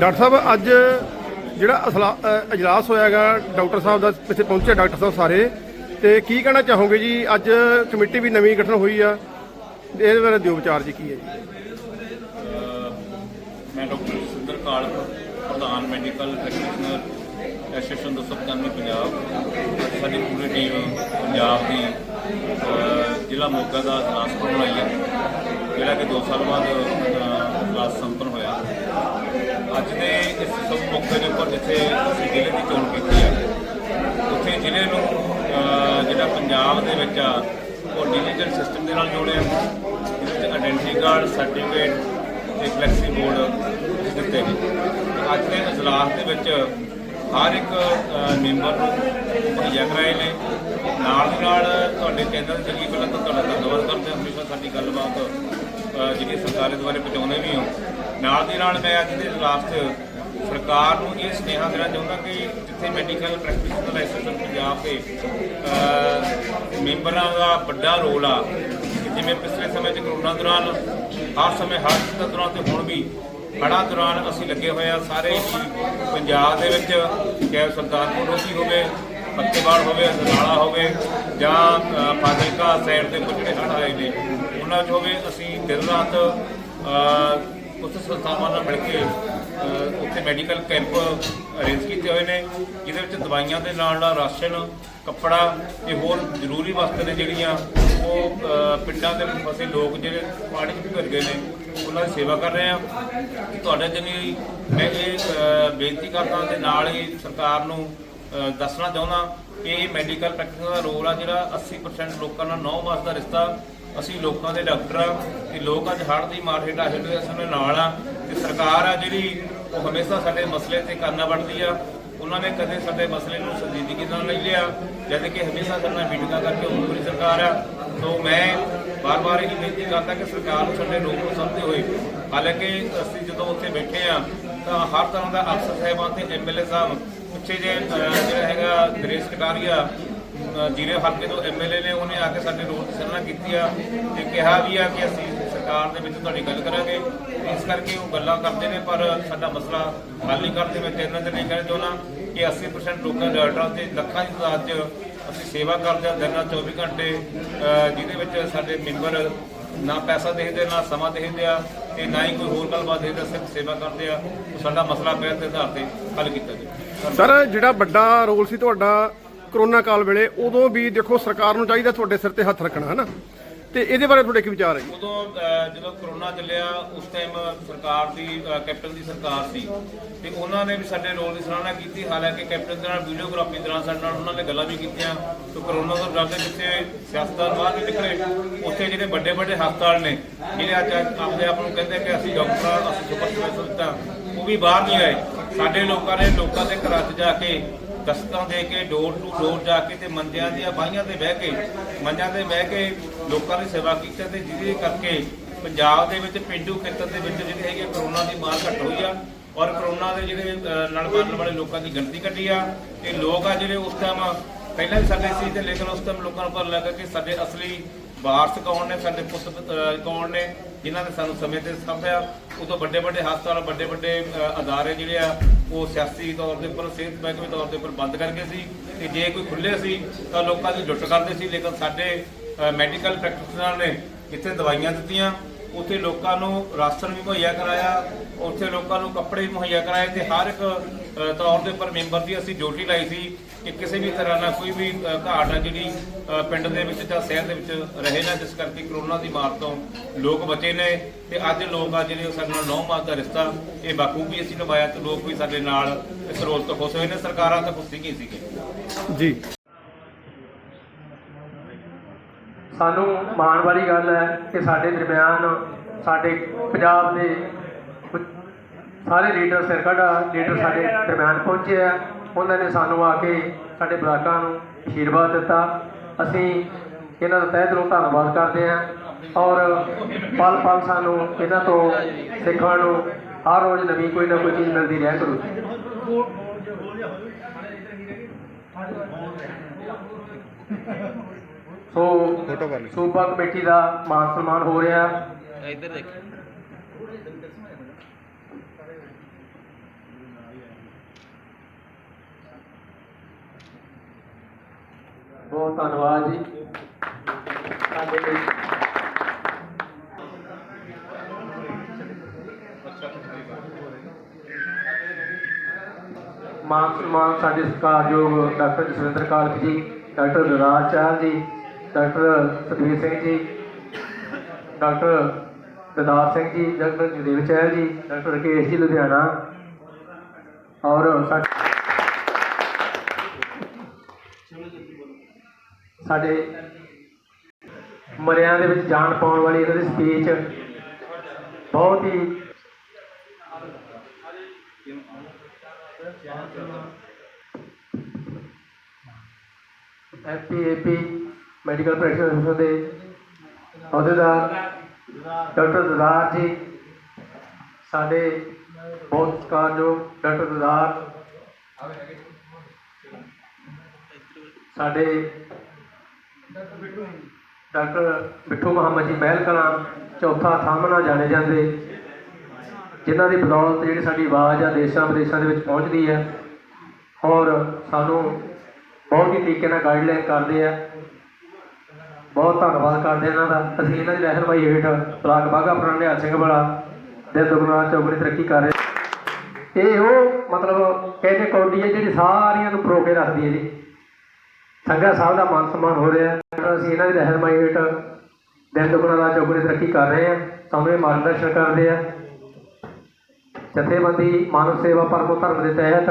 Doctor ਸਾਹਿਬ ਅੱਜ ਜਿਹੜਾ ਅਸਲਾ- ਅ, ਇਜਲਾਸ ਹੋਇਆਗਾ ਡਾਕਟਰ ਸਾਹਿਬ ਦਾ ਇੱਥੇ ਪਹੁੰਚੇ ਡਾਕਟਰ ਸਾਹਿਬ ਸਾਰੇ। ਤੇ ਕੀ ਕਹਿਣਾ ਚਾਹੋਗੇ ਜੀ? ਅੱਜ ਕਮੇਟੀ ਵੀ ਨਵੀਂ ਗਠਨ ਹੋਈ ਆ। ਇਹਦੇ ਬਾਰੇ ਦਿਓ ਵਿਚਾਰ ਜੀ ਕੀ ਹੈ ਜੀ? ਮੈਂ ਡਾਕਟਰ ਸੁੰਦਰ ਕਾਲਪ ਪ੍ਰਧਾਨ ਮੈਡੀਕਲ ਪ੍ਰੈਕਟੀਸ਼ਨਰ ਐਸੋਸੀਏਸ਼ਨ ਦੋ ਸਪਤਾਨੀ ਪੰਜਾਬ। ਸਾਡੀ ਪੂਰੀ ਟੀਮ ਪੰਜਾਬ ਦੀ ਅਹ, ਜ਼ਿਲ੍ਹਾ ਮੋਗਾ ਦਾ ਇਜਲਾਸ ਕਰਨ ਹੈ। ਜਿਹੜਾ ਕਿ 2 ਸਾਲ ਬਾਅਦ ਅਹ, ਇਜਲਾਸ ਸੰਪੰਨ ਅੱਜ ਦੇ ਇਸ ਸਭ ਮੌਕੇ ਦੇ ਉੱਪਰ ਜਿੱਥੇ ਅਸੀਂ ਜ਼ਿਲ੍ਹੇ ਦੀ ਚੋਣ ਕੀਤੀ ਹੈ, ਉੱਥੇ ਜ਼ਿਲ੍ਹੇ ਨੂੰ ਜਿਹੜਾ ਪੰਜਾਬ ਦੇ ਵਿੱਚ ਆ, ਉਹ ਡਿਜੀਟਲ ਸਿਸਟਮ ਦੇ ਨਾਲ ਜੋੜਿਆ ਜਿਹਦੇ ਵਿੱਚ ਆਇਡੈਂਟੀ ਕਾਰਡ ਸਰਟੀਫਿਕੇਟ ਤੇ ਫਲੈਕਸੀ ਬੋਰਡ ਦਿੱਤੇ ਨੇ। ਅੱਜ ਦੇ ਇਜਲਾਸ ਦੇ ਵਿੱਚ ਹਰ ਇੱਕ ਮੈਂਬਰ ਨੂੰ ਮੁਹੱਈਆ ਕਰਾਏ ਨੇ। ਨਾਲ ਦੀ ਨਾਲ ਤੁਹਾਡੇ ਚੈਨਲ ਦੇ ਵੀ ਪਹਿਲਾਂ ਤਾਂ ਤੁਹਾਡਾ ਧੰਨਵਾਦ ਕਰਦੇ ਹਾਂ। ਹਮੇਸ਼ਾ ਸਾਡੀ ਗੱਲਬਾਤ ਜਿਹੜੀ ਸਰਕਾਰ ਦੇ ਦੁਆਰੇ ਪਹੁੰਚਾਉਂਦੇ ਵੀ ਹੋ। ਨਾਲ ਦੀ ਨਾਲ ਮੈਂ ਅੱਜ ਦੇ ਇਜਲਾਸ 'ਚ ਸਰਕਾਰ ਨੂੰ ਇਹ ਸੁਨੇਹਾ ਦੇਣਾ ਚਾਹੁੰਦਾ ਕਿ ਜਿੱਥੇ ਮੈਡੀਕਲ ਪ੍ਰੈਕਟੀਸ਼ਨਰ ਐਸੋਸੀਏਸ਼ਨ ਪੰਜਾਬ ਦੇ ਮੈਂਬਰਾਂ ਦਾ ਵੱਡਾ ਰੋਲ ਆ, ਜਿਵੇਂ ਪਿਛਲੇ ਸਮੇਂ 'ਚ ਕਰੋਨਾ ਦੌਰਾਨ, ਹਰ ਸਮੇਂ ਹਰ ਚੀਜ਼ ਦੌਰਾਨ ਤੇ ਹੁਣ ਵੀ ਹੜ੍ਹਾਂ ਦੌਰਾਨ ਅਸੀਂ ਲੱਗੇ ਹੋਏ ਆ, ਸਾਰੇ ਹੀ ਪੰਜਾਬ ਦੇ ਵਿੱਚ, ਚਾਹੇ ਸਰਦਾਰਪੁਰ ਰੋਕੀ ਹੋਵੇ ਫੱਤੇਵਾੜ ਹੋਵੇ ਨਾਲਾ ਹੋਵੇ, ਜਾਂ ਫਾਜ਼ਿਲਕਾ ਸਾਈਡ ਦੇ ਕੁਝ ਜਿਹੜੇ ਹੜ੍ਹ ਆਏ ਨੇ, ਉਹਨਾਂ 'ਚ ਹੋਵੇ ਅਸੀਂ ਦਿਨ ਰਾਤ ਅ, ਸੰਸਥਾਵਾਂ ਨਾਲ ਮਿਲ ਕੇ ਉੱਥੇ ਮੈਡੀਕਲ ਕੈਂਪ ਅਰੇਂਜ ਕੀਤੇ ਹੋਏ ਨੇ। ਜਿਹਦੇ ਵਿੱਚ ਦਵਾਈਆਂ ਦੇ ਨਾਲ ਨਾਲ ਰਾਸ਼ਨ ਕੱਪੜਾ ਤੇ ਹੋਰ ਜ਼ਰੂਰੀ ਵਸਤਾਂ ਨੇ ਜਿਹੜੀਆਂ ਉਹ ਪਿੰਡਾਂ ਦੇ ਵਿੱਚ ਫਸੇ ਲੋਕ ਜਿਹੜੇ ਪਾਣੀ 'ਚ ਭਿੱਜ ਗਏ ਨੇ ਉਹਨਾਂ ਦੀ ਸੇਵਾ ਕਰ ਰਹੇ ਆ ਤੁਹਾਡੇ ਜਨੀ ਮੈਂ ਇਹ ਬੇਨਤੀ ਕਰਦਾ ਤੇ ਨਾਲ ਹੀ ਸਰਕਾਰ ਨੂੰ ਦੱਸਣਾ ਚਾਹੁੰਦਾ ਕਿ ਇਹ ਮੈਡੀਕਲ ਪ੍ਰੈਕਟਿਸ ਦਾ ਰੋਲ ਆ ਜਿਹੜਾ 80% ਲੋਕਾਂ ਨਾਲ 9 ਮਾਸ ਦਾ ਰਿਸ਼ਤਾ ਅਸੀਂ ਲੋਕਾਂ ਦੇ ਡਾਕਟਰ ਆ ਤੇ ਲੋਕ ਅੱਜ ਹੜ੍ਹ ਦੀ ਮਾਰ ਹੇਠ ਆਏ ਸਾਨੂੰ ਨਾਲ ਆ ਤੇ ਸਰਕਾਰ ਆ ਜਿਹੜੀ ਉਹ ਹਮੇਸ਼ਾ ਸਾਡੇ ਮਸਲੇ ਤੇ ਕਰਨਾ ਬਣਦੀ ਆ। ਉਹਨਾਂ ਨੇ ਕਦੇ ਸਾਡੇ ਮਸਲੇ ਨੂੰ ਸੰਜੀਦਗੀ ਨਾਲ ਨਹੀਂ ਲਿਆ, ਜਦ ਕਿ ਹਮੇਸ਼ਾ ਸਾਡੇ ਨਾਲ ਮੀਟਿੰਗਾਂ ਕਰਕੇ ਹੁਣ ਪੂਰੀ ਸਰਕਾਰ ਆ। ਸੋ ਮੈਂ ਬਾਰ-ਬਾਰ ਇਹ ਬੇਨਤੀ ਕਰਦਾ ਕਿ ਸਰਕਾਰ ਨੂੰ ਸਾਡੇ ਲੋਕ ਨੂੰ ਸਮਝਦੇ ਹੋਏ, ਹਾਲਾਂਕਿ ਅਸੀਂ ਜਦੋਂ ਉੱਥੇ ਬੈਠੇ ਆ, ਤਾਂ ਹਰ ਤਰ੍ਹਾਂ ਦਾ ਅਫਸਰ ਸਾਹਿਬਾਨ ਤੇ ਐਮਐਲਏ ਸਾਹਿਬ, ਪਿੱਛੇ ਜੇ ਜਿਹੜਾ ਹੈਗਾ ਨਰੇਸ਼ ਕਟਾਰੀਆ ਜੀਰੇ ਹਲਕੇ ਤੋਂ ਐਮਐਲਏ ਨੇ ਉਹਨੇ ਆ ਕੇ ਸਾਡੇ ਰੋਲ ਦੀ ਸਰਾਹਨਾ ਕੀਤੀ ਆ ਤੇ ਕਿਹਾ ਵੀ ਆ ਕਿ ਅਸੀਂ ਸਰਕਾਰ ਦੇ ਵਿੱਚ ਤੁਹਾਡੀ ਗੱਲ ਕਰਾਂਗੇ। ਇਸ ਕਰਕੇ ਉਹ ਗੱਲਾਂ ਕਰਦੇ ਨੇ, ਪਰ ਸਾਡਾ ਮਸਲਾ ਹੱਲ ਨਹੀਂ ਕਰਦੇ, ਮੈਂ ਤੇਰੇ ਨਾਲ ਨਹੀਂ ਕਹਿਣਾ ਚਾਹੁੰਦਾ ਕਿ 80% ਲੋਕਾਂ ਦੇ ਡਾਕਟਰਾਂ ਤੇ ਲੱਖਾਂ ਦੀ ਤਾਦਾਦ 'ਚ ਅਸੀਂ ਸੇਵਾ ਕਰਦੇ ਹਾਂ, ਦਿਨ ਰਾਤ 24 ਘੰਟੇ ਜਿਹਦੇ ਵਿੱਚ ਸਾਡੇ ਮੈਂਬਰ ਨਾ ਪੈਸਾ ਦੇਖਦੇ, ਨਾ ਸਮਾਂ ਦੇਖਦੇ ਆ ਤੇ ਨਾ ਹੀ ਕੋਈ ਹੋਰ ਗੱਲਬਾਤ ਦੇਖਦੇ, ਸਿਰਫ ਸੇਵਾ ਕਰਦੇ ਆ। ਸਾਡਾ ਮਸਲਾ ਪਿਆ ਤੇ ਆਧਾਰ ਤੇ ਹੱਲ ਕੀਤਾ ਜਾਵੇ ਸਰ, ਜਿਹੜਾ ਵੱਡਾ ਰੋਲ ਸੀ ਤੁਹਾਡਾ ਕਰੋਨਾ ਕਾਲ ਵੇਲੇ ਉਦੋਂ ਵੀ ਦੇਖੋ ਸਰਕਾਰ ਨੂੰ ਚਾਹੀਦਾ ਤੁਹਾਡੇ ਸਿਰ ਤੇ ਹੱਥ ਰੱਖਣਾ ਹੈ ਤੇ ਇਹਦੇ ਬਾਰੇ ਤੁਹਾਡੇ ਕੀ ਵਿਚਾਰ ਹੈ ਜੀ? ਉਦੋਂ ਜਦੋਂ ਕਰੋਨਾ ਚੱਲਿਆ, ਉਸ ਟਾਈਮ ਸਰਕਾਰ ਦੀ ਕੈਪਟਨ ਦੀ ਸਰਕਾਰ ਸੀ। ਤੇ ਉਹਨਾਂ ਨੇ ਵੀ ਸਾਡੇ ਰੋਲ ਦੀ ਸਰਾਹਨਾ ਕੀਤੀ। ਹਾਲਾਂਕਿ ਕੈਪਟਨ ਦੇ ਨਾਲ ਵੀਡੀਓਗ੍ਰਾਫੀ ਦੌਰਾਨ ਸਾਡੇ ਨਾਲ ਉਹਨਾਂ ਨੇ ਗੱਲਾਂ ਵੀ ਕੀਤੀਆਂ। ਤੇ ਕਰੋਨਾ ਤੋਂ ਡਰਦੇ ਜਿੱਥੇ ਸਿਆਸਤਦਾਨ ਬਾਹਰ ਨਹੀਂ ਨਿਕਲੇ। ਉੱਥੇ ਜਿਹੜੇ ਵੱਡੇ ਵੱਡੇ ਹਸਪਤਾਲ ਨੇ, ਜਿਹੜੇ ਅੱਜ ਆਪਣੇ ਆਪ ਨੂੰ ਕਹਿੰਦੇ ਕਿ ਅਸੀਂ ਡਾਕਟਰ, ਅਸੀਂ ਸੁਪਰ ਸਪੈਸ਼ਲਿਸਟ ਉਹ ਵੀ ਬਾਹਰ ਨਹੀਂ ਆਏ। ਸਾਡੇ ਲੋਕਾਂ ਨੇ ਲੋਕਾਂ ਦੇ ਘਰਾਂ 'ਚ ਜਾ ਕੇ ਦਸਤਾਂ ਦੇ ਕੇ, ਡੋਰ ਟੂ ਡੋਰ ਜਾ ਕੇ ਤੇ ਮੰਜਿਆਂ ਦੀਆਂ ਬਾਈਆਂ ਤੇ ਬਹਿ ਕੇ, ਮੰਜਿਆਂ ਤੇ ਬਹਿ ਕੇ ਲੋਕਾਂ ਦੀ ਸੇਵਾ ਕੀਤੀ ਤੇ ਜਿਹਦੇ ਕਰਕੇ ਪੰਜਾਬ ਦੇ ਵਿੱਚ ਪਿੰਡੂ ਖੇਤਰ ਦੇ ਵਿੱਚ ਜਿਹੜੇ ਹੈਗੇ ਕਰੋਨਾ ਦੀ ਮਾਰ ਘਟ ਹੋਈ ਆ ਔਰ ਕਰੋਨਾ ਦੇ ਜਿਹੜੇ ਨਾਲ ਮਰਨ ਵਾਲੇ ਲੋਕਾਂ ਦੀ ਗਿਣਤੀ ਘਟੀ ਆ ਤੇ ਲੋਕ ਆ ਜਿਹੜੇ ਉਸ ਟਾਈਮ ਪਹਿਲਾਂ ਵੀ ਸਾਡੇ ਸੀ ਤੇ ਲੇਕਿਨ ਉਸ ਟਾਈਮ ਲੋਕਾਂ ਨੂੰ ਪਤਾ ਲੱਗਾ ਕਿ ਸਾਡੇ ਅਸਲੀ ਵਾਰਸ ਕੌਣ ਨੇ, ਸਾਡੇ ਪੁੱਤ ਕੌਣ ਨੇ ਜਿਨ੍ਹਾਂ ਨੇ ਸਾਨੂੰ ਸਮੇਂ ਤੇ ਸਾਂਭਿਆ ਉਦੋਂ ਵੱਡੇ ਵੱਡੇ ਹਸਪਤਾਲ, ਵੱਡੇ ਵੱਡੇ ਅਦਾਰੇ ਜਿਹੜੇ ਆ, ਉਹ ਸਿਆਸੀ ਤੌਰ ਦੇ ਉੱਪਰ, ਸਿਹਤ ਮਹਿਕਮੇ ਤੌਰ ਦੇ ਉੱਪਰ ਬੰਦ ਕਰਕੇ ਸੀ ਤੇ ਜੇ ਕੋਈ ਖੁੱਲੇ ਸੀ ਤਾਂ ਲੋਕਾਂ ਦੀ ਲੁੱਟ ਕਰਦੇ ਸੀ, ਲੇਕਿਨ ਸਾਡੇ ਮੈਡੀਕਲ ਪ੍ਰੈਕਟੀਸ਼ਨਰ ਨੇ ਜਿੱਥੇ ਦਵਾਈਆਂ ਦਿੱਤੀਆਂ, ਉੱਥੇ ਲੋਕਾਂ ਨੂੰ ਰਾਸ਼ਨ ਵੀ ਮੁਹੱਈਆ ਕਰਾਇਆ, ਉੱਥੇ ਲੋਕਾਂ ਨੂੰ ਕੱਪੜੇ ਵੀ ਮੁਹੱਈਆ ਕਰਾਏ ਤੇ ਹਰ ਇੱਕ ਤੌਰ ਦੇ ਉੱਪਰ ਮੈਂਬਰ ਦੀ ਅਸੀਂ ਡਿਊਟੀ ਲਾਈ ਸੀ ਕਿ ਕਿਸੇ ਵੀ ਤਰ੍ਹਾਂ ਨਾਲ ਕੋਈ ਵੀ ਘਾਟ ਆ ਜਿਹੜੀ ਪਿੰਡ ਦੇ ਵਿੱਚ ਜਾਂ ਸ਼ਹਿਰ ਦੇ ਵਿੱਚ ਰਹੇ ਨਾ ਜਿਸ ਕਰਕੇ ਕਰੋਨਾ ਦੀ ਮਾਰ ਤੋਂ ਲੋਕ ਬਚੇ ਨੇ ਤੇ ਅੱਜ ਲੋਕ ਆ ਜਿਹੜੇ ਉਹ ਸਾਡੇ ਨਾਲ ਨੌ ਮਾਸ ਦਾ ਰਿਸ਼ਤਾ ਇਹ ਬਾਕੂ ਵੀ ਅਸੀਂ ਨਿਭਾਇਆ ਤੇ ਲੋਕ ਵੀ ਸਾਡੇ ਨਾਲ ਇਸ ਰੋਲ ਤੋਂ ਖੁਸ਼ ਹੋਏ ਨੇ ਸਰਕਾਰਾਂ ਤਾਂ ਖੁਸ਼ ਨਹੀਂ ਸੀਗੇ ਜੀ। ਸਾਨੂੰ ਮਾਣ ਵਾਲੀ ਗੱਲ ਹੈ ਕਿ ਸਾਡੇ ਦਰਮਿਆਨ ਸਾਡੇ ਪੰਜਾਬ ਦੇ ਸਾਰੇ ਲੀਡਰ ਸਿਰਕੜਾ ਲੀਡਰ ਸਾਡੇ ਦਰਮਿਆਨ ਪਹੁੰਚੇ ਆ। ਉਹਨਾਂ ਨੇ ਸਾਨੂੰ ਆ ਕੇ ਸਾਡੇ ਬਲਾਕਾਂ ਨੂੰ ਅਸ਼ੀਰਵਾਦ ਦਿੱਤਾ। ਅਸੀਂ ਇਹਨਾਂ ਦਾ ਤਹਿ ਦਿਲੋਂ ਧੰਨਵਾਦ ਕਰਦੇ ਹਾਂ ਔਰ ਪਲ ਪਲ ਸਾਨੂੰ ਇਹਨਾਂ ਤੋਂ ਸਿੱਖਣ ਨੂੰ ਹਰ ਰੋਜ਼ ਨਵੀਂ ਕੋਈ ਨਾ ਕੋਈ ਚੀਜ਼ ਮਿਲਦੀ ਰਿਹਾ ਕਰੂ। ਸੋ ਸੂਬਾ ਕਮੇਟੀ ਦਾ ਮਾਨ ਸਨਮਾਨ ਹੋ ਰਿਹਾ। ਇੱਧਰ ਦੇਖ। बहुत धन्यवाद जी। मान सम्मान साढ़े सत्कारयोग doctor Jasvinder Kalak ji, doctor Raj Chahal ji, doctor Sukhbir Singh ji, doctor Dadar Singh ji, doctor Jagdev ਚਹਿਲ ਜੀ, ਡਾਕਟਰ ਰਕੇਸ਼ ਜੀ, ਲੁਧਿਆਣਾ। ਔਰ ਸਾਡੇ ਮਰਿਆਂ ਦੇ ਵਿੱਚ ਜਾਨ ਪਾਉਣ ਵਾਲੀ ਇਹਨਾਂ ਦੀ ਸਪੀਚ ਬਹੁਤ ਹੀ ਐਪੀਏਪੀ ਮੈਡੀਕਲ ਪ੍ਰੈਕਟੀਸ਼ਨਰ ਦੇ ਅਹੁਦੇਦਾਰ ਡਾਕਟਰ ਦਦਾਰ ਜੀ, ਸਾਡੇ ਬਹੁਤ ਕਾਰਜੋਗ ਡਾਕਟਰ ਦਦਾਰ। ਸਾਡੇ ਡਾਕਟਰ ਬਿੱਟੂ ਮੁਹੰਮਦ ਜੀ ਮਹਿਲ ਕਲਾਂ ਚੌਥਾ ਸਾਹਮਣਾ ਜਾਣੇ ਜਾਂਦੇ, ਜਿਨ੍ਹਾਂ ਦੀ ਬਦੌਲਤ ਜਿਹੜੀ ਸਾਡੀ ਆਵਾਜ਼ ਆ ਦੇਸ਼ਾਂ ਵਿਦੇਸ਼ਾਂ ਦੇ ਵਿੱਚ ਪਹੁੰਚਦੀ ਹੈ। ਔਰ ਸਾਨੂੰ ਬਹੁਤ ਹੀ ਤਰੀਕੇ ਨਾਲ ਗਾਈਡਲਾਈਨ ਕਰਦੇ ਆ। ਬਹੁਤ ਧੰਨਵਾਦ ਕਰਦੇ ਇਹਨਾਂ ਦਾ। ਅਸੀਂ ਇਹਨਾਂ ਦੀ ਰਹਿਨਮਾਈ ਹੇਠ ਬਲਾਕ ਬਾਗਾ ਪੁਰਾਣਾ ਨਿਹਾਲ ਸਿੰਘ ਵਾਲਾ ਦੇ ਦੁਗਣਾ ਚੌਗਣੀ ਤਰੱਕੀ ਕਰ ਰਹੇ ਇਹ ਉਹ ਮਤਲਬ ਕਹਿੰਦੇ ਕੌਡੀ ਹੈ ਜਿਹੜੀ ਸਾਰੀਆਂ ਨੂੰ ਪਰੋ ਕੇ ਰੱਖਦੀ ਹੈ ਜੀ। ਸੰਗਾ ਸਾਹਿਬ ਦਾ ਮਾਨ ਸਨਮਾਨ ਹੋ ਰਿਹਾ ਅਸੀਂ ਇਹਨਾਂ ਦੀ ਰਹਿਨਮਾਈ ਹੇਠ ਦਿਨ ਦੁਗਣਾ ਦਾ ਚੌਗਣੀ ਤਰੱਕੀ ਕਰ ਰਹੇ ਹਾਂ। ਸਾਨੂੰ ਇਹ ਮਾਰਗਦਰਸ਼ਨ ਕਰਦੇ ਆ। ਜਥੇਬੰਦੀ ਮਾਨਵ ਸੇਵਾ ਪਰਮੋ ਧਰਮ ਦੇ ਤਹਿਤ